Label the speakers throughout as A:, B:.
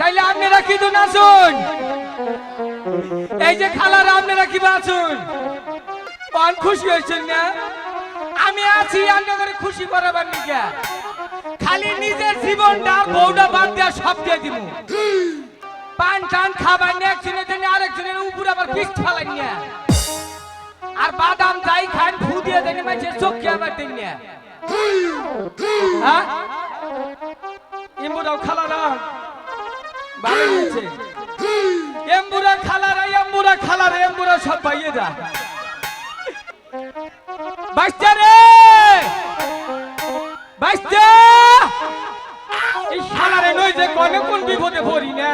A: তাইলে আপনারা কি তো নাচুন এই যে খালারা, আপনারা কি বাঁচুন অন খুশি হয়েছেন না? আমি আছি করে খুশি করাবার নিকা খালি নিজের জীবনটা বউটা বাদ দেওয়া সব দিয়ে দিব পান টান খাবার নিয়ে একজনের জন্য আরেকজনের উপর আবার পিঠ ফেলাই নিয়ে। আর বাদাম যাই খান, ফু দিয়ে দেন, মাঝে চোখে আবার দেন নিয়ে। হ্যাঁ? ইমুরাও খালারা। ভালো হয়েছে। এম্বুরা খালারা এম্বুরা এম্বুরা সব পাইয়ে যা। বাচ্চা রে! বাচ্চা! এই শালারে নই যে কোন কোন বিপদে পড়ি না।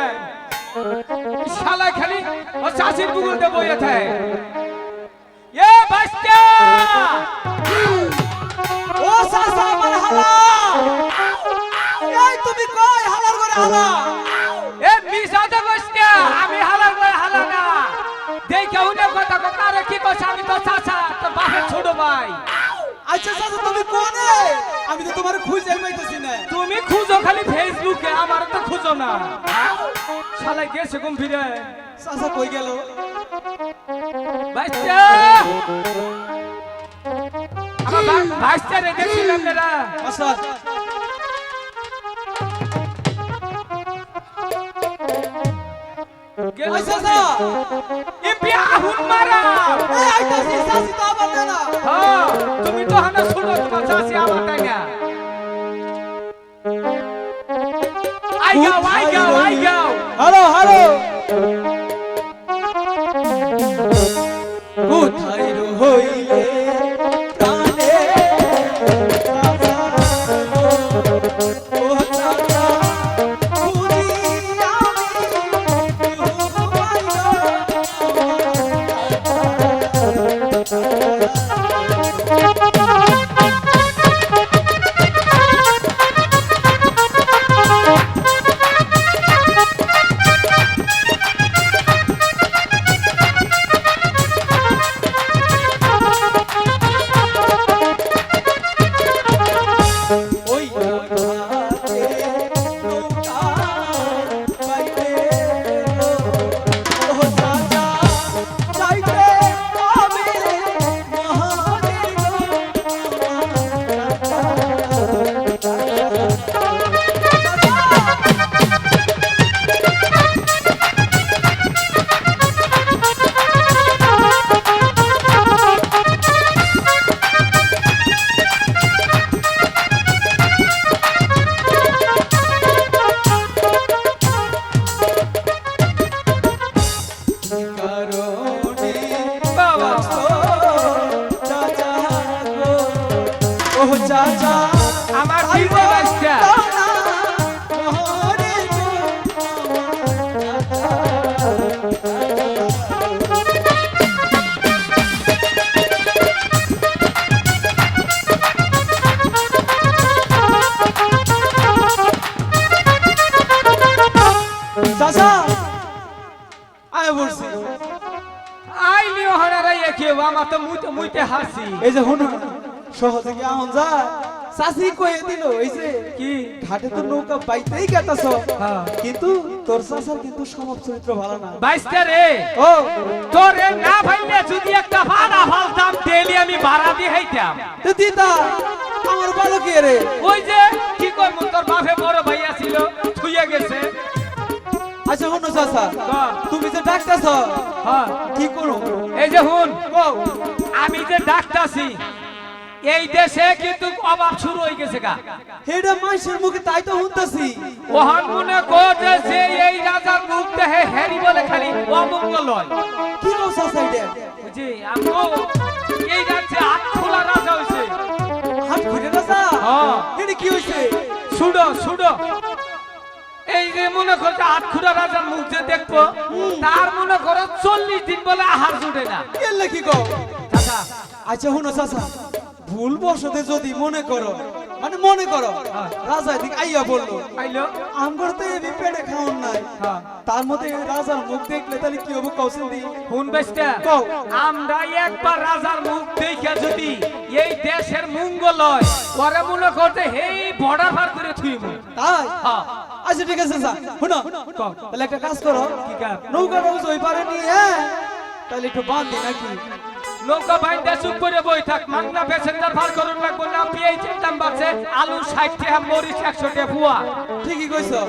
A: শালা খালি ও চাষির বুগুলতে বইয়ে থাকে এ বাচ্চা!
B: ও সাসা আমার হালা! এই তুমি কই হালার করে হালা
A: এ মিশাতে কইস না আমি হালা করে হালা না দেখে উনি কথা কথা আরে কি কইছ? আমি তো চাচা তো বাপের ছোট ভাই।
B: আচ্ছা সাসা তুমি কোনে? আমি তো তোমার খুঁজে পাইতেছি না।
A: তুমি খুঁজো খালি ফেসবুকে আমার তো খুঁজো না। শালা গেছে ঘুম ফিরে
B: সাসা কই গেল?
A: বাচ্চা আমার বা- বাচ্চা রে দেখছিলাম না
B: আচ্ছা।
A: এ বিয়া হুন মারা।
B: এই আইতাছি সাসি তো আবার না
A: হ্যাঁ তুমি তো হানা শুনো তোমার চাষি আমার তাই না? আই গাও আই গাও আই গাও
B: হ্যালো হ্যালো।
A: আমার দিল বাচ্চা
B: চাচা আয় বলছি
A: আইলি ওহারা একে আমার তো মুইতে হাসি।
B: এই যে হুন সহজে কি আহন যা চাষি কয়ে দিল যে
A: কি
B: ঘাটে তো নৌকা বাইতেই
A: হ্যাঁ।
B: কিন্তু তোর চাচার কিন্তু স্বভাব চরিত্র ভালো না
A: বাইশটা রে
B: ও
A: তোরে না ভাইলে যদি একটা ভাড়া ফালতাম ডেলি আমি ভাড়া দিয়ে হইতাম
B: তো দিদা আমার ভালো কে রে
A: ওই যে কি কই করব তোর বাপে বড় ভাইয়া ছিল থুইয়া গেছে
B: আচ্ছা হুন চাচা। তুমি যে ডাকতেছ
A: হ্যাঁ
B: কি করো
A: এই যে হুন আমি যে ডাকতাছি এই দেশে কিন্তু অভাব শুরু হয়ে গেছে গা।
B: হেডা মানুষের মুখে তাই তো শুনতেছি
A: ওহান মনে করছে যে এই রাজার মুখ দেহে হ্যারি বলে খালি অমঙ্গল হয়
B: কি চাচা এটা
A: বুঝি আমগো এই রাজ্যে হাত খোলা রাজা হয়েছে
B: হাত না যা
A: হ্যাঁ।
B: এটা কি হইছে?
A: ছুডো ছুডো এই যে মনে করছে খুঁড়া রাজার মুখ যে দেখব তার মনে করো চল্লিশ দিন বলে আহার জুটে না।
B: কি কও
A: চাচা।
B: আচ্ছা হুনো চাচা। ভুল বসতে যদি মনে করো মানে মনে করো
A: হ্যাঁ।
B: রাজা এদিক আইয়া বলল
A: আইলো
B: আমগর তো এবি পেটে খাওন নাই
A: হ্যাঁ।
B: তার মধ্যে রাজার মুখ দেখলে তাহলে কি হবে কৌশল দি
A: হুন বেস্টা
B: কও।
A: আমরা একবার রাজার মুখ দেখে যদি এই দেশের মঙ্গল হয় পরে মনে করতে হেই বর্ডার পার করে থুইব
B: তাই
A: হ্যাঁ
B: আচ্ছা ঠিক আছে স্যার শুনো
A: কও।
B: তাহলে একটা কাজ করো
A: কি কাজ?
B: নৌকা নৌকা ওই পারে নিয়ে হ্যাঁ তাহলে একটু বাঁধ দি নাকি
A: নৌকা বাইন্দা চুপ করে বই থাক। মাংনা প্যাসেঞ্জার ভার করুন লাগবো না পেঁয়াজের দাম বাড়ছে আলু ষাট টাকা মরিচ একশো টাকা ফুয়া
B: ঠিকই কইছো।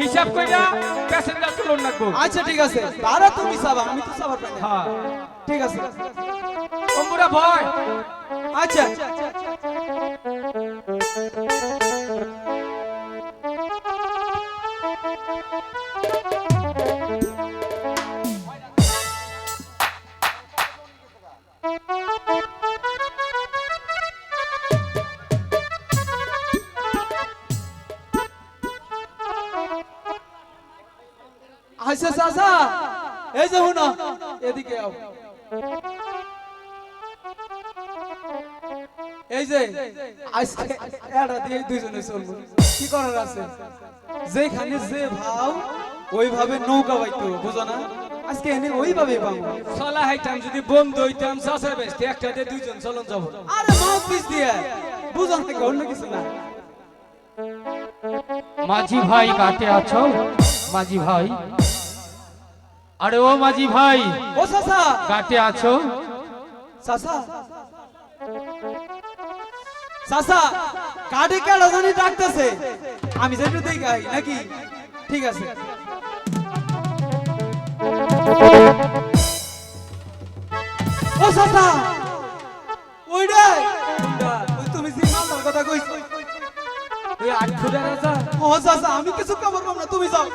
A: হিসাব কইরা প্যাসেঞ্জার তুলুন লাগবো
B: আচ্ছা ঠিক আছে। তারা তুমি সাবা আমি তো সাবার পাই
A: হ্যাঁ।
B: ঠিক আছে।
A: অম্বুরা ভয়
B: আচ্ছা। আচ্ছা চাচা, এই যে হুনো এদিকে আও। এই যে, আজকে এরা দিয়ে দুইজনে চলবো। কি করার আছে? যেখানে যে ভাও, ওইভাবে নৌকা বাইতো, বুঝো না? আজকে এনে ওইভাবে পাবো।
A: চলা হাইতাম, যদি বন্ধ হইতাম বেস্তে একটা দিয়ে দুইজন চলন যাব।
B: আরে মাউথ পিস দিয়ে, বুঝো না অন্য কিছু না।
C: মাঝি ভাই কাটে আছো? মাঝি ভাই আরে ও মাঝি ভাই।
B: ও চাচা
C: কাটে আছো?
B: চাচা চাচা কাঠে কেডা জানি ডাকতেছে। আমি যেটা দেখাই নাকি? ঠিক আছে। ও চাচা ওই তুমি যে মালটার কথা কইছো।
A: ওই আট ফুটের রাজা
B: ও চাচা আমি কিছু খবর পাবো না তুমি যাও।